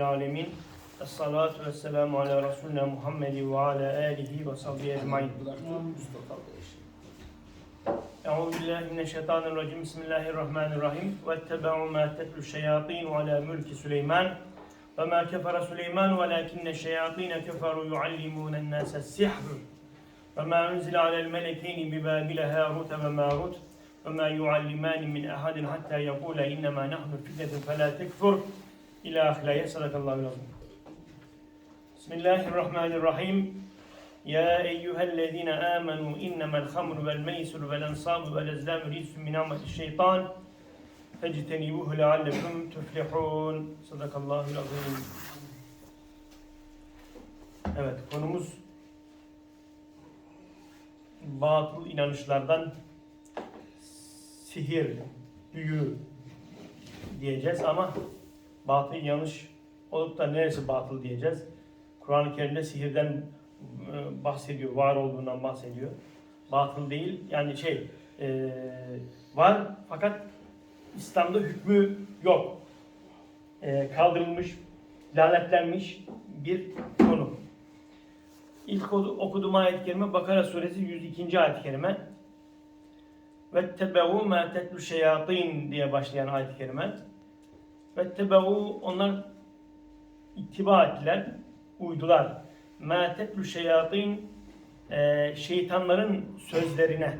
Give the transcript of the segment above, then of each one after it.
Alemin. Esselatu vesselamu ala Resulina Muhammedi ve ala alihi ve sahbihi ecmain. Euzu billahi mineşşeytanirracim. Bismillahirrahmanirrahim. Vettebe'u ma tetlu şeyatin ala mülki Süleyman. Ve ma kefere Süleyman velakinne şeyatine keferu yuallimûnen nâse sihr. Ve ma unzile alel melekeyni bi Babile Harut ve Marut. Ve ma yuallimani min ahadin hatta yekûle innemâ nahnu fitnetun felâ tekfur. İlâ ahilâye sadakallahu lazım. Bismillahirrahmanirrahim. يا أيها الذين آمنوا إنما الخمر والميسر والأنصاب والأزلام رجس من عمل الشيطان فاجتنبوه لعلكم تفلحون صدق الله العظيم Evet konumuz batıl inanışlardan sihir, büyü diyeceğiz ama batıl yanlış olup da neresi batıl diyeceğiz. Kur'an-ı Kerim'de sihirden e, bahsediyor, var olduğundan bahsediyor. Batıl değil, yani şey e, var fakat İslam'da hükmü yok. E, kaldırılmış, lanetlenmiş bir konu. İlk oku- okuduğum ayet-i kerime Bakara suresi 102. ayet-i kerime. Ve tebevu ma tetlu şeyatin diye başlayan ayet-i kerime. Ve tebevu onlar ittiba ettiler, uydular. Ma tetlu şeyatin e, şeytanların sözlerine.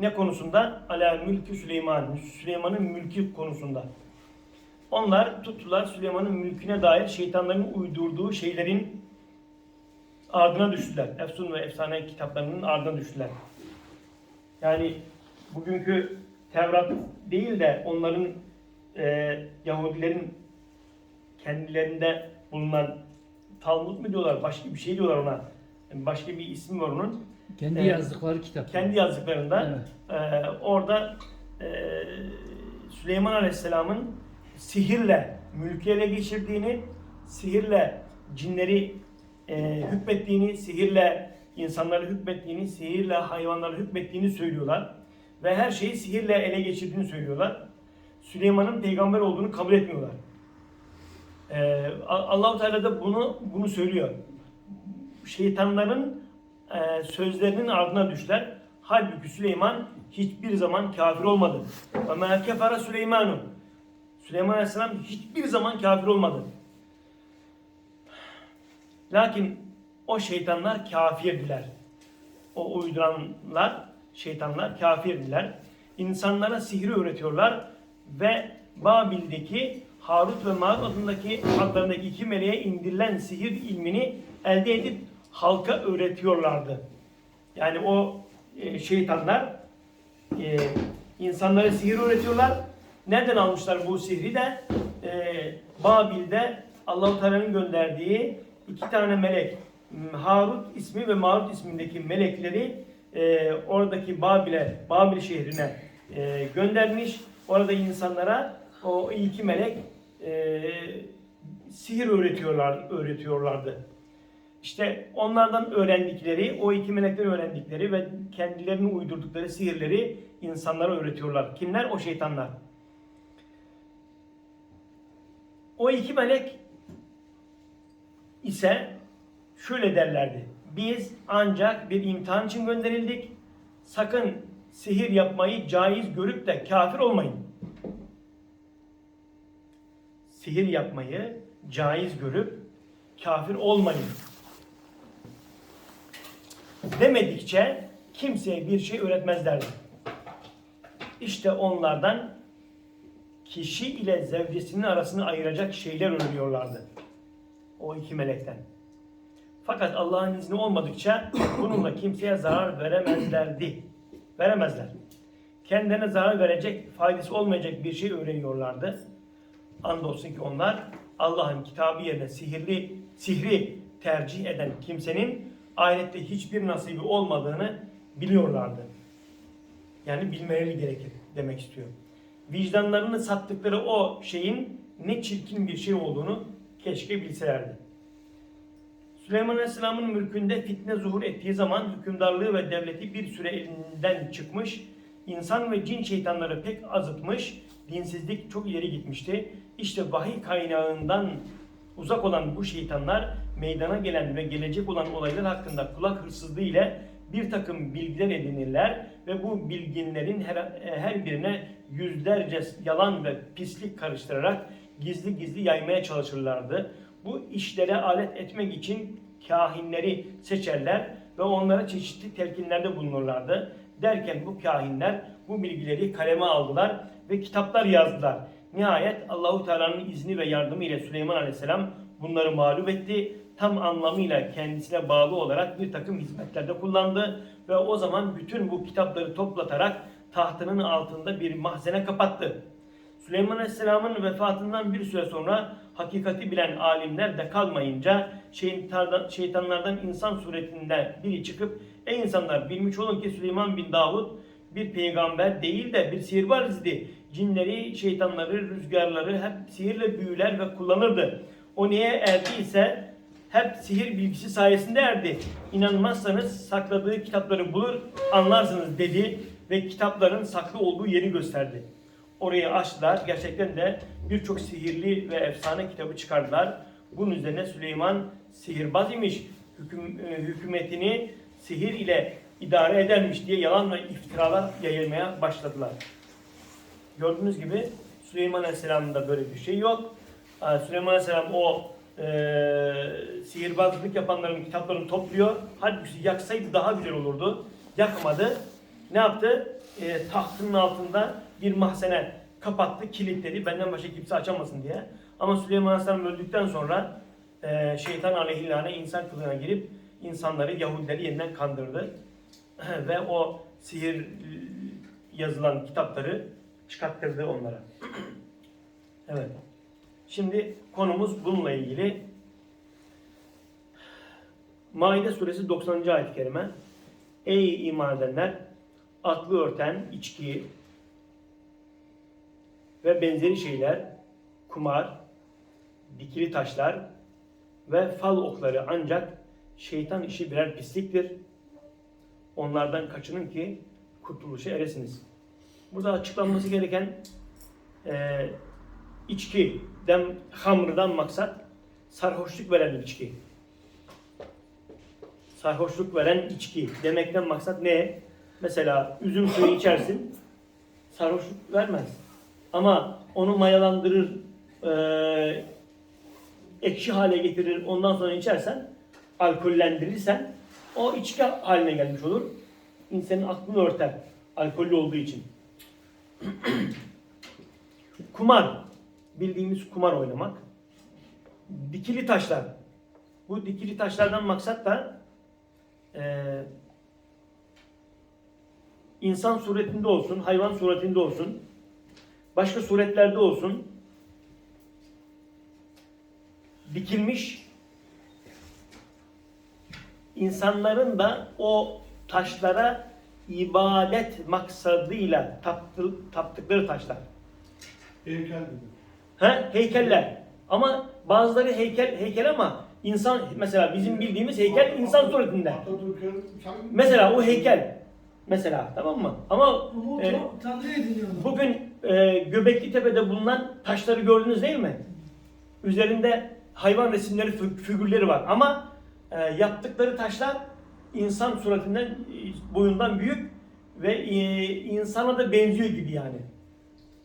Ne konusunda? Ala mülkü Süleyman. Süleyman'ın mülkü konusunda. Onlar tuttular Süleyman'ın mülküne dair şeytanların uydurduğu şeylerin ardına düştüler. Efsun ve efsane kitaplarının ardına düştüler. Yani bugünkü Tevrat değil de onların e, Yahudilerin kendilerinde bulunan Talmud mu diyorlar, başka bir şey diyorlar ona. Yani başka bir ismi var onun. Kendi Evet. yazdıkları kitap. Kendi yazdıklarında Evet. e, orada e, Süleyman Aleyhisselam'ın sihirle mülkü ele geçirdiğini, sihirle cinleri e, hükmettiğini, sihirle insanları hükmettiğini, sihirle hayvanları hükmettiğini söylüyorlar. Ve her şeyi sihirle ele geçirdiğini söylüyorlar. Süleyman'ın peygamber olduğunu kabul etmiyorlar. Ee, Allahu Teala da bunu bunu söylüyor. Şeytanların e, sözlerinin ardına düşler. Halbuki Süleyman hiçbir zaman kafir olmadı. Ve kefere Süleymanu. Süleyman Aleyhisselam hiçbir zaman kafir olmadı. Lakin o şeytanlar kafirdiler. O uyduranlar, şeytanlar kafirdiler. İnsanlara sihri öğretiyorlar ve Babil'deki Harut ve Marut adındaki adlarındaki iki meleğe indirilen sihir ilmini elde edip halka öğretiyorlardı. Yani o e, şeytanlar e, insanlara sihir öğretiyorlar. Nereden almışlar bu sihri de? E, Babil'de Allahu Teala'nın gönderdiği iki tane melek Harut ismi ve Marut ismindeki melekleri e, oradaki Babil'e, Babil şehrine e, göndermiş. Orada insanlara o iki melek e, sihir öğretiyorlar, öğretiyorlardı. İşte onlardan öğrendikleri, o iki melekten öğrendikleri ve kendilerinin uydurdukları sihirleri insanlara öğretiyorlar. Kimler? O şeytanlar. O iki melek ise şöyle derlerdi. Biz ancak bir imtihan için gönderildik. Sakın sihir yapmayı caiz görüp de kafir olmayın. Sihir yapmayı caiz görüp kafir olmayın. Demedikçe kimseye bir şey öğretmezlerdi. İşte onlardan kişi ile zevcesinin arasını ayıracak şeyler öğreniyorlardı. O iki melekten. Fakat Allah'ın izni olmadıkça bununla kimseye zarar veremezlerdi. Veremezler. Kendilerine zarar verecek, faydası olmayacak bir şey öğreniyorlardı. Andolsun ki onlar Allah'ın kitabı yerine sihirli sihri tercih eden kimsenin ahirette hiçbir nasibi olmadığını biliyorlardı. Yani bilmeleri gerekir demek istiyor. Vicdanlarını sattıkları o şeyin ne çirkin bir şey olduğunu keşke bilselerdi. Süleyman Aleyhisselam'ın mülkünde fitne zuhur ettiği zaman hükümdarlığı ve devleti bir süre elinden çıkmış, insan ve cin şeytanları pek azıtmış, dinsizlik çok ileri gitmişti. İşte vahiy kaynağından uzak olan bu şeytanlar meydana gelen ve gelecek olan olaylar hakkında kulak hırsızlığı ile bir takım bilgiler edinirler ve bu bilginlerin her, her birine yüzlerce yalan ve pislik karıştırarak gizli gizli yaymaya çalışırlardı. Bu işlere alet etmek için kahinleri seçerler ve onlara çeşitli telkinlerde bulunurlardı. Derken bu kahinler bu bilgileri kaleme aldılar ve kitaplar yazdılar. Nihayet Allahu Teala'nın izni ve yardımı ile Süleyman Aleyhisselam bunları mağlup etti. Tam anlamıyla kendisine bağlı olarak bir takım hizmetlerde kullandı ve o zaman bütün bu kitapları toplatarak tahtının altında bir mahzene kapattı. Süleyman Aleyhisselam'ın vefatından bir süre sonra hakikati bilen alimler de kalmayınca şeytanlardan, insan suretinde biri çıkıp Ey insanlar bilmiş olun ki Süleyman bin Davud bir peygamber değil de bir sihirbaz idi. Cinleri, şeytanları, rüzgarları hep sihirle büyüler ve kullanırdı. O neye erdiyse hep sihir bilgisi sayesinde erdi. İnanmazsanız sakladığı kitapları bulur anlarsınız dedi ve kitapların saklı olduğu yeri gösterdi. Orayı açtılar. Gerçekten de birçok sihirli ve efsane kitabı çıkardılar. Bunun üzerine Süleyman sihirbaz imiş. Hüküm, e, hükümetini sihir ile idare edermiş diye yalan ve iftiralar yayılmaya başladılar. Gördüğünüz gibi Süleyman Aleyhisselam'ın da böyle bir şey yok. Aa, Süleyman Aleyhisselam o e, sihirbazlık yapanların kitaplarını topluyor. Halbuki yaksaydı daha güzel olurdu. Yakmadı. Ne yaptı? E, tahtının altında bir mahzene kapattı, kilitledi. Benden başka kimse açamasın diye. Ama Süleyman Aleyhisselam öldükten sonra e, şeytan aleyhillâne insan kılığına girip insanları, Yahudileri yeniden kandırdı. Ve o sihir yazılan kitapları çıkarttırdı onlara. evet. Şimdi konumuz bununla ilgili. Maide suresi 90. ayet-i kerime. Ey iman edenler! Aklı örten içki ve benzeri şeyler, kumar, dikili taşlar ve fal okları ancak şeytan işi birer pisliktir. Onlardan kaçının ki kurtuluşa eresiniz. Burada açıklanması gereken e, içkiden, hamrdan maksat sarhoşluk veren içki. Sarhoşluk veren içki demekten maksat ne? Mesela üzüm suyu içersin, sarhoşluk vermez. Ama onu mayalandırır, e, ekşi hale getirir, ondan sonra içersen, alkollendirirsen o içki haline gelmiş olur. İnsanın aklını örter, alkollü olduğu için. kumar, bildiğimiz kumar oynamak. Dikili taşlar. Bu dikili taşlardan maksat da eee insan suretinde olsun, hayvan suretinde olsun, başka suretlerde olsun, dikilmiş insanların da o taşlara ibadet maksadıyla taptı, taptıkları taşlar. Heykel gibi. He? Heykeller. Ama bazıları heykel heykel ama insan mesela bizim bildiğimiz heykel insan suretinde. Mesela o heykel. Mesela tamam mı? Ama e, bugün e, Göbekli Tepe'de bulunan taşları gördünüz değil mi? Üzerinde hayvan resimleri, fig- figürleri var. Ama e, yaptıkları taşlar insan suretinden, e, boyundan büyük ve e, insana da benziyor gibi yani.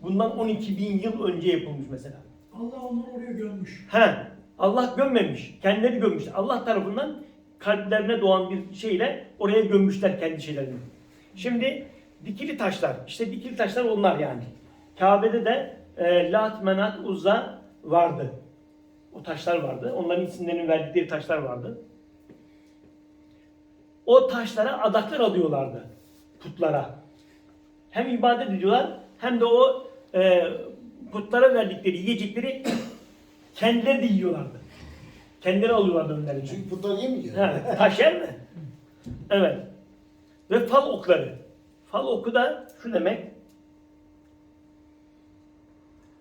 Bundan 12 bin yıl önce yapılmış mesela. Allah onları oraya gömmüş. He, Allah gömmemiş. Kendileri gömmüşler. Allah tarafından kalplerine doğan bir şeyle oraya gömmüşler kendi şeylerini. Şimdi dikili taşlar. işte dikili taşlar onlar yani. Kabe'de de e, Lat, Menat, Uzza vardı. O taşlar vardı. Onların isimlerini verdikleri taşlar vardı. O taşlara adaklar alıyorlardı. Putlara. Hem ibadet ediyorlar hem de o e, putlara verdikleri yiyecekleri kendileri de yiyorlardı. Kendileri alıyorlardı önlerine. Çünkü putlar yemeyecek. Ha, taş yer mi? Evet. Ve fal okları. Fal oku da şu demek.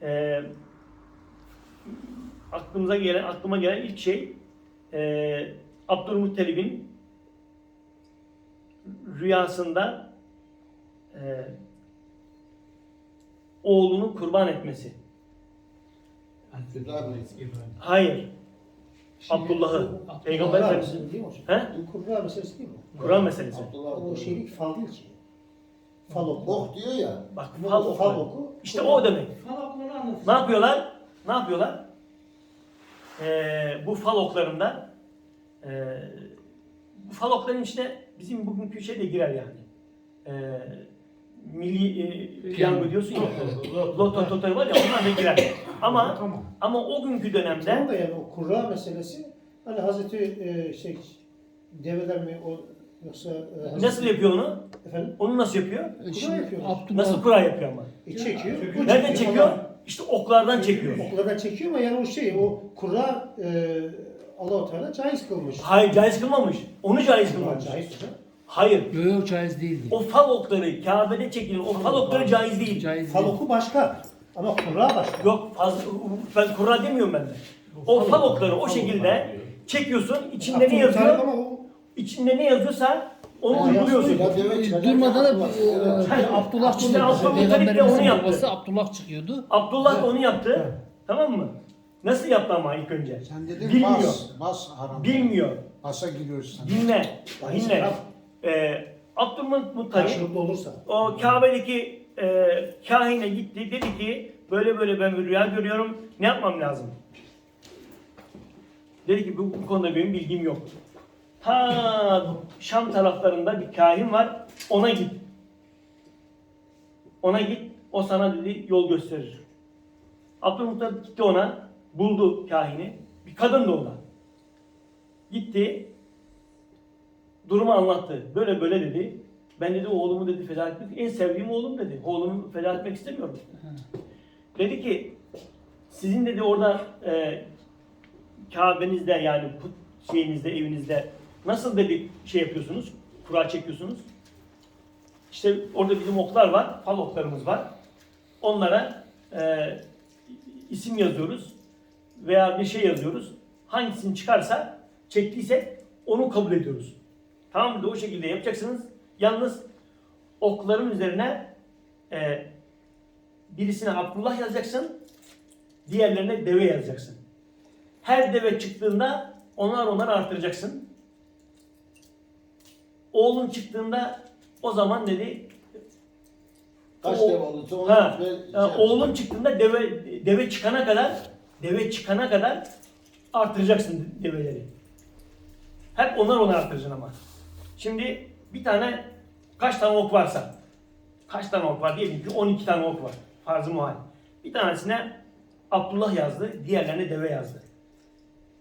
Ee, aklımıza gelen, aklıma gelen ilk şey e, Abdülmuttalib'in rüyasında e, oğlunu kurban etmesi. Hayır. Abdullah'ı. Peygamber Kurra Efendimiz. meselesi değil mi hocam? He? Bu kurra meselesi değil mi? Kur'an meselesi. Abdullah O şeylik fal değil ki. Fal oku. Ok diyor ya. Bak fal fal oku. oku. İşte o demek. Ne yapıyorlar? Ne yapıyorlar? Ee, bu fal oklarında ee, bu fal okların içine bizim bugünkü şey de girer yani. Ee, milli e, piyango diyorsun ya. Loto toto var ya onlar da girer. Ama Tamam. ama o günkü dönemde Tam da yani o kurra meselesi hani Hazreti e, şey develer mi o yoksa e, Hazreti- nasıl yapıyor onu? Efendim? Onu nasıl yapıyor? Kurra yapıyorlar. Nasıl kura yapıyor ama? E, çekiyor. Nereden çekiyor? İşte oklardan çekiyor. Oklardan çekiyor ama yani o şey o kurra e, Allah-u Teala caiz kılmış. Hayır caiz kılmamış. Onu caiz kılmamış. caiz hocam. Hayır. Yok yok caiz değildi. O fal okları Kabe'de çekilen o fal okları caiz değil. Caiz Fal değil. oku başka ama kurra başka. Yok fazla ben kura demiyorum ben de. O fal okları o şekilde çekiyorsun. içinde ne yazıyor? Ama o İçinde ne yazıyorsa onu uyguluyorsun. Durmadan da e, Abdullah çıkıyordu. Peygamberimizin onu yaptı. babası Abdullah çıkıyordu. Abdullah da onu yaptı. Tamam mı? Nasıl yaptı ama ilk önce? Sen dedin Bilmiyor. bas, bas haram. Bilmiyor. Basa giriyorsun. Dinle. Caiz Dinle. haram. Ee, Abdülmuttalip karşılıklı olursa. o Kabe'deki e, kahine gitti. Dedi ki böyle böyle ben bir rüya görüyorum. Ne yapmam lazım? Dedi ki bu, bu konuda benim bilgim yok. Ta Şam taraflarında bir kahin var. Ona git. Ona git. O sana dedi yol gösterir. Abdülmuttalip gitti ona. Buldu kahini. Bir kadın da o da. Gitti. Durumu anlattı. Böyle böyle dedi. Ben dedi oğlumu dedi feda etmek, en sevdiğim oğlum dedi. Oğlumu feda etmek istemiyorum. Dedi ki sizin dedi orada e, Kabe'nizde yani put şeyinizde evinizde nasıl dedi şey yapıyorsunuz? Kura çekiyorsunuz. İşte orada bizim oklar var, fal oklarımız var. Onlara e, isim yazıyoruz veya bir şey yazıyoruz. Hangisini çıkarsa çektiysek onu kabul ediyoruz. Tamam mı? O şekilde yapacaksınız. Yalnız okların üzerine e, birisine Abdullah yazacaksın, diğerlerine deve yazacaksın. Her deve çıktığında onar onar artıracaksın. Oğlun çıktığında o zaman dedi Kaç o- deve olursa onu Ha, şey oğlun çıktığında deve deve çıkana kadar deve çıkana kadar artıracaksın develeri. Hep onar onar artıracaksın ama. Şimdi bir tane kaç tane ok varsa kaç tane ok var diyelim ki 12 tane ok var. Farz-ı muhal. Bir tanesine Abdullah yazdı, diğerlerine deve yazdı.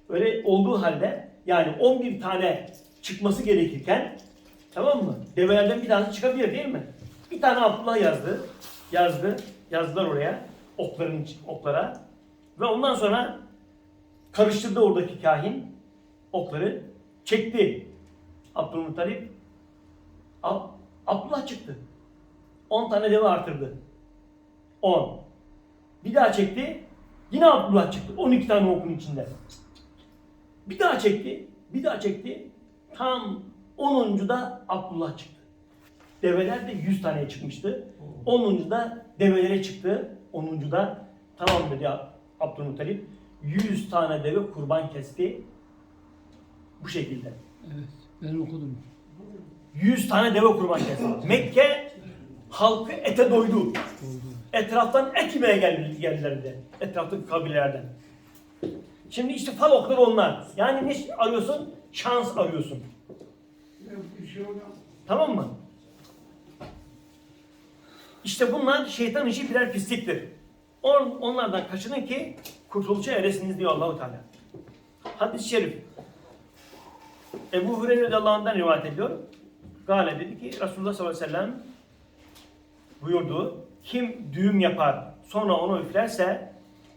Öyle olduğu halde yani 11 tane çıkması gerekirken tamam mı? Develerden bir tanesi çıkabilir değil mi? Bir tane Abdullah yazdı. Yazdı. Yazdılar oraya. Okların oklara. Ve ondan sonra karıştırdı oradaki kahin okları. Çekti. Abdülmuttalip Ab- Abdullah çıktı. 10 tane deve artırdı. 10. Bir daha çekti. Yine Abdullah çıktı. 12 tane okun içinde. Bir daha çekti. Bir daha çekti. Tam 10. da Abdullah çıktı. Develer de 100 taneye çıkmıştı. 10. da develere çıktı. 10. da tamam dedi Abdülmuttalip. 100 tane deve kurban kesti. Bu şekilde. Evet. Ben okudum. 100 tane deve kurban kesti. Mekke halkı ete doydu. Etraftan et yemeye geldi- geldiler de. Etraftaki kabilelerden. Şimdi işte fal okları onlar. Yani ne arıyorsun? Şans arıyorsun. Şey. Tamam mı? İşte bunlar şeytan işi birer pisliktir. On- Onlardan kaçının ki kurtuluşa eresiniz diyor Allahu Teala. Hadis-i şerif. Ebu Hureyre radıyallahu rivayet ediyor. Gale dedi ki Resulullah sallallahu aleyhi ve sellem buyurdu. Kim düğüm yapar sonra onu üflerse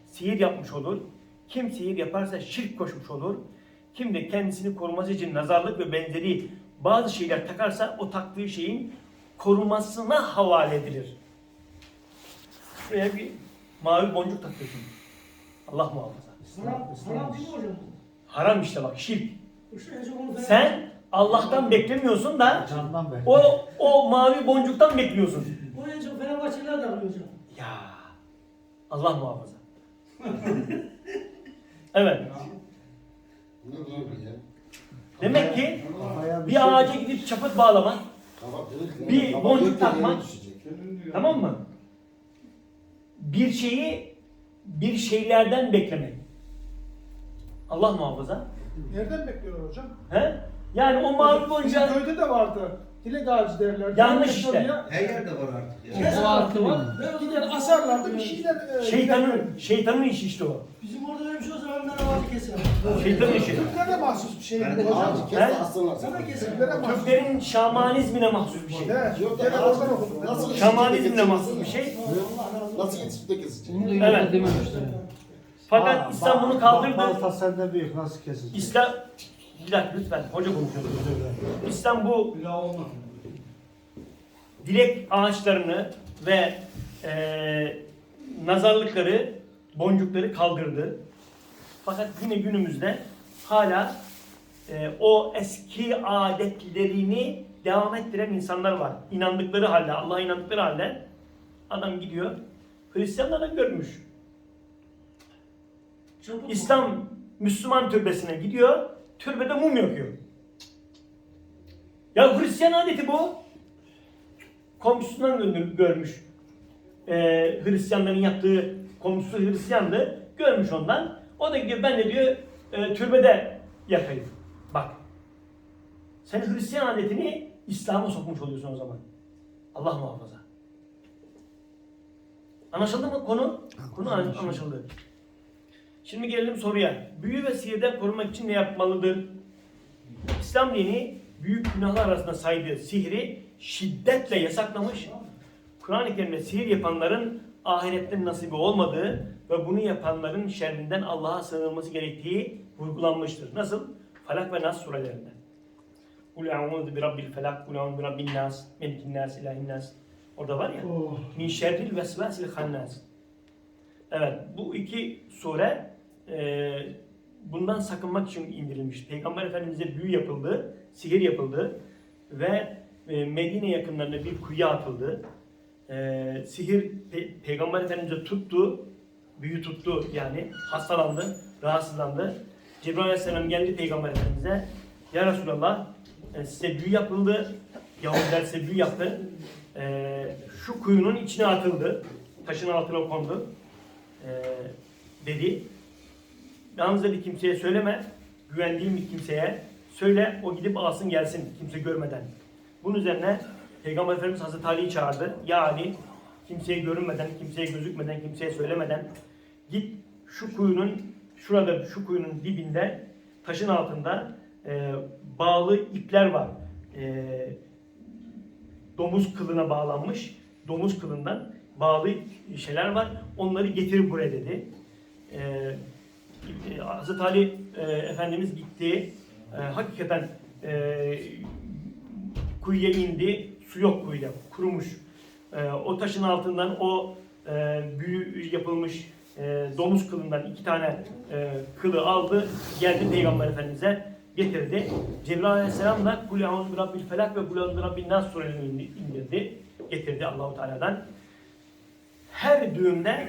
sihir yapmış olur. Kim sihir yaparsa şirk koşmuş olur. Kim de kendisini koruması için nazarlık ve benzeri bazı şeyler takarsa o taktığı şeyin korumasına havale edilir. Şuraya bir mavi boncuk takıyorsun. Allah muhafaza. Haram, haram değil mi hocam? Haram işte bak şirk. Sen Allah'tan beklemiyorsun da o o mavi boncuktan bekliyorsun. O en çok Fenerbahçeliler de hocam. Ya Allah muhafaza. evet. Ne bu ya? Demek ki bir ağaca gidip çaput bağlamak. Bir boncuk takmak. tamam mı? Bir şeyi bir şeylerden beklemek. Allah muhafaza. Nereden bekliyorlar hocam? He? Yani o mavi Bizim boncuğa köyde de vardı. Dilek ağacı derler. Yanlış işte. Her yerde var artık ya. Kes O artı var. var. Gider asarlardı bir şeyler. e, şeytanın şeytanın işi işte o. Bizim orada öyle bir şey olsa ben ben. Şeytanın işi. Türklere mahsus bir şey Ben- hocam. He? de aslanlar. Sana mahsus. Türklerin şamanizmine mahsus bir şey. Evet. Yok da Gene ağacı oradan okudum. nasıl Şamanizmle mahsus bir şey. Nasıl yetişip de kesecek? Bunu da yine Evet. dememişler. Fakat İslam bunu kaldırdı. Balta sende büyük nasıl kesecek? İslam bir dakika lütfen hoca konuşuyor. İslam bu dilek ağaçlarını ve eee nazarlıkları, boncukları kaldırdı. Fakat yine günümüzde hala eee, o eski adetlerini devam ettiren insanlar var. İnandıkları halde, Allah'a inandıkları halde adam gidiyor. Hristiyanlardan görmüş. Çabuk İslam Müslüman türbesine gidiyor, türbede mum yakıyor. Ya Hristiyan adeti bu. Komşusundan gör- görmüş. Ee, Hristiyanların yaptığı komşusu Hristiyandı. Görmüş ondan. O da gidiyor ben de diyor e, türbede yakayım. Bak. Sen Hristiyan adetini İslam'a sokmuş oluyorsun o zaman. Allah muhafaza. Anlaşıldı mı konu? Konu an- anlaşıldı. Şimdi gelelim soruya. Büyü ve sihirden korunmak için ne yapmalıdır? İslam dini büyük günahlar arasında saydığı sihri şiddetle yasaklamış. Kur'an-ı Kerim'de sihir yapanların ahirette nasibi olmadığı ve bunu yapanların şerrinden Allah'a sığınılması gerektiği vurgulanmıştır. Nasıl? Falak ve Nas surelerinde. Kul e'udhu bi rabbil felak, kul e'udhu bi rabbin nas, melikin nas, ilahin nas. Orada var ya. Min şerril vesvesil hannas. Evet, bu iki sure e, bundan sakınmak için indirilmiş. Peygamber Efendimiz'e büyü yapıldı, sihir yapıldı ve e, Medine yakınlarında bir kuyuya atıldı. E, sihir pe- Peygamber Efendimiz'e tuttu, büyü tuttu yani hastalandı, rahatsızlandı. Cebrail Aleyhisselam geldi Peygamber Efendimiz'e. Ya Resulallah e, size büyü yapıldı, Yahudiler size büyü yaptı. E, şu kuyunun içine atıldı, taşın altına kondu e, dedi. Yalnız dedi kimseye söyleme. Güvendiğim bir kimseye söyle o gidip alsın gelsin kimse görmeden. Bunun üzerine Peygamber Efendimiz Hazreti Ali'yi çağırdı. Ya Ali kimseye görünmeden, kimseye gözükmeden, kimseye söylemeden git şu kuyunun şurada şu kuyunun dibinde taşın altında e, bağlı ipler var. E, domuz kılına bağlanmış. Domuz kılından bağlı şeyler var. Onları getir buraya dedi. Ee, e, Hazreti Ali e, Efendimiz gitti. E, hakikaten e, kuyuya indi. Su yok kuyuda. Kurumuş. E, o taşın altından o e, büyü yapılmış e, domuz kılından iki tane e, kılı aldı. Geldi Peygamber Efendimiz'e getirdi. Cebrail Aleyhisselam da Kul eûzü bi rabbil felak ve Kul eûzü nas surelerini indirdi. Getirdi Allahu Teala'dan. Her düğümde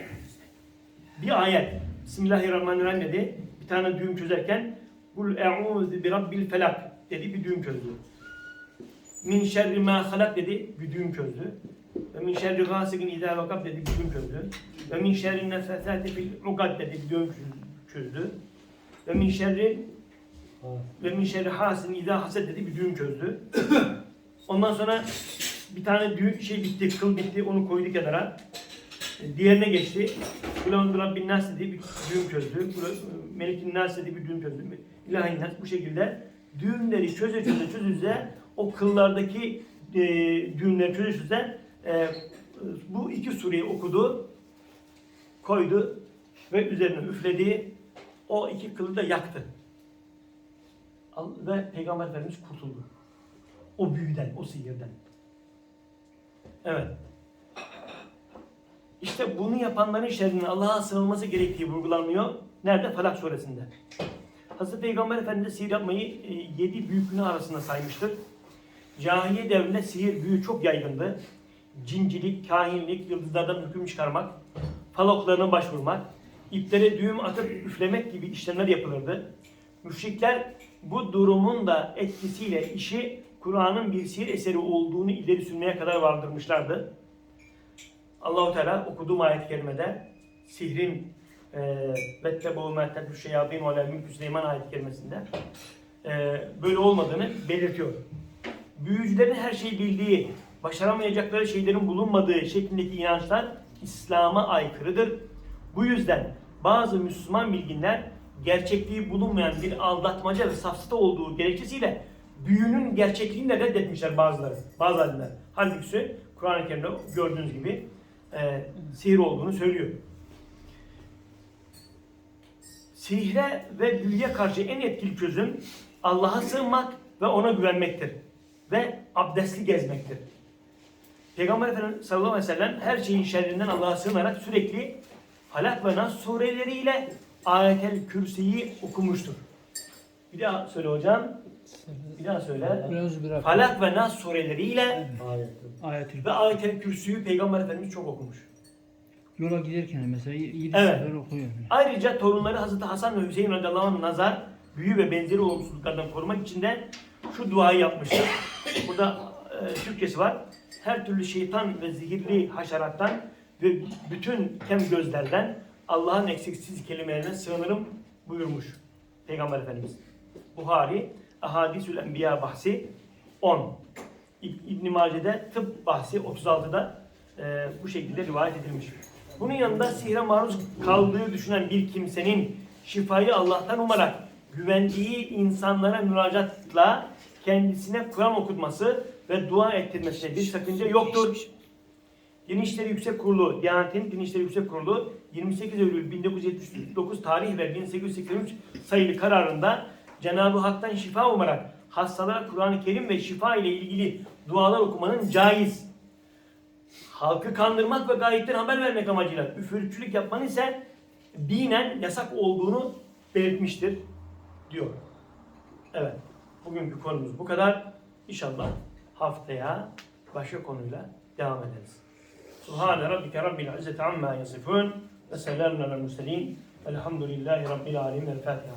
bir ayet. Bismillahirrahmanirrahim dedi. Bir tane düğüm çözerken Kul eûzü bi rabbil felak dedi bir düğüm çözdü. Min şerri ma halak dedi bir düğüm çözdü. Ve min şerri gâsikin idâ vakab dedi bir düğüm çözdü. Ve min şerri nefesâti fil ukad dedi bir düğüm çözdü. Ve min şerri ve min şerri hasin idâ hased dedi bir düğüm çözdü. Ondan sonra bir tane düğüm şey bitti, kıl bitti onu koydu kenara. E, Diğerine geçti. Kulağın Rabbin Nas dediği bir düğüm çözdü. Kula- Melikin Nas dediği bir düğüm çözdü. İlahin Nas bu şekilde düğümleri çöze çöze çöze o kıllardaki e, düğümleri çöze e, bu iki sureyi okudu, koydu ve üzerine üfledi. O iki kılı da yaktı. Ve Peygamber Efendimiz kurtuldu. O büyüden, o sihirden. Evet. İşte bunu yapanların şerrinin Allah'a sığınılması gerektiği vurgulanmıyor. Nerede? Falak suresinde. Hazreti Peygamber Efendimiz sihir yapmayı e, yedi büyük günah arasında saymıştır. Cahiliye devrinde sihir büyü çok yaygındı. Cincilik, kahinlik, yıldızlardan hüküm çıkarmak, faloklarına başvurmak, iplere düğüm atıp üflemek gibi işlemler yapılırdı. Müşrikler bu durumun da etkisiyle işi Kur'an'ın bir sihir eseri olduğunu ileri sürmeye kadar vardırmışlardı. Allahu Teala okuduğum ayet-i kerimede sihrin e, vettebû mâ tetlu şeyâbîn ve alâ mülkü Süleyman ayet-i kerimesinde e, böyle olmadığını belirtiyor. Büyücülerin her şeyi bildiği, başaramayacakları şeylerin bulunmadığı şeklindeki inançlar İslam'a aykırıdır. Bu yüzden bazı Müslüman bilginler gerçekliği bulunmayan bir aldatmaca ve safsata olduğu gerekçesiyle büyünün gerçekliğini de reddetmişler bazıları, bazı alimler. Halbuki Kur'an-ı Kerim'de gördüğünüz gibi e, sihir olduğunu söylüyor. Sihre ve büyüye karşı en etkili çözüm Allah'a sığınmak ve ona güvenmektir. Ve abdestli gezmektir. Peygamber Efendimiz sallallahu aleyhi ve sellem her şeyin şerrinden Allah'a sığınarak sürekli Falak ve Nas sureleriyle Ayetel Kürsi'yi okumuştur. Bir daha söyle hocam. Bir daha söyle. Falak ve Nas sureleriyle Ayetül. ve Ayetel Kürsü'yü Peygamber Efendimiz çok okumuş. Yola giderken mesela yedi Evet. sefer okuyor. Ayrıca torunları Hazreti Hasan ve Hüseyin radıyallahu anh nazar, büyü ve benzeri olumsuzluklardan korumak için de şu duayı yapmıştır. Burada e, Türkçesi var. Her türlü şeytan ve zehirli haşerattan ve bütün kem gözlerden Allah'ın eksiksiz kelimelerine sığınırım buyurmuş Peygamber Efendimiz. Buhari Ahadisül Enbiya bahsi 10. İb- İbn-i Mace'de tıp bahsi 36'da e, bu şekilde rivayet edilmiş. Bunun yanında sihre maruz kaldığı düşünen bir kimsenin şifayı Allah'tan umarak güvendiği insanlara müracaatla kendisine Kur'an okutması ve dua ettirmesine bir sakınca yoktur. Din İşleri Yüksek Kurulu, Diyanet'in Din İşleri Yüksek Kurulu 28 Eylül 1979 tarih ve 1883 sayılı kararında Cenab-ı Hak'tan şifa umarak hastalara Kur'an-ı Kerim ve şifa ile ilgili dualar okumanın caiz, halkı kandırmak ve gayetten haber vermek amacıyla üfürükçülük yapmanın ise dinen yasak olduğunu belirtmiştir diyor. Evet. Bugünkü konumuz bu kadar. İnşallah haftaya başka konuyla devam ederiz. Subhane rabbike rabbil izzeti amma yasifun ve selamun alel murselin velhamdülillahi rabbil alemin. El Fatiha.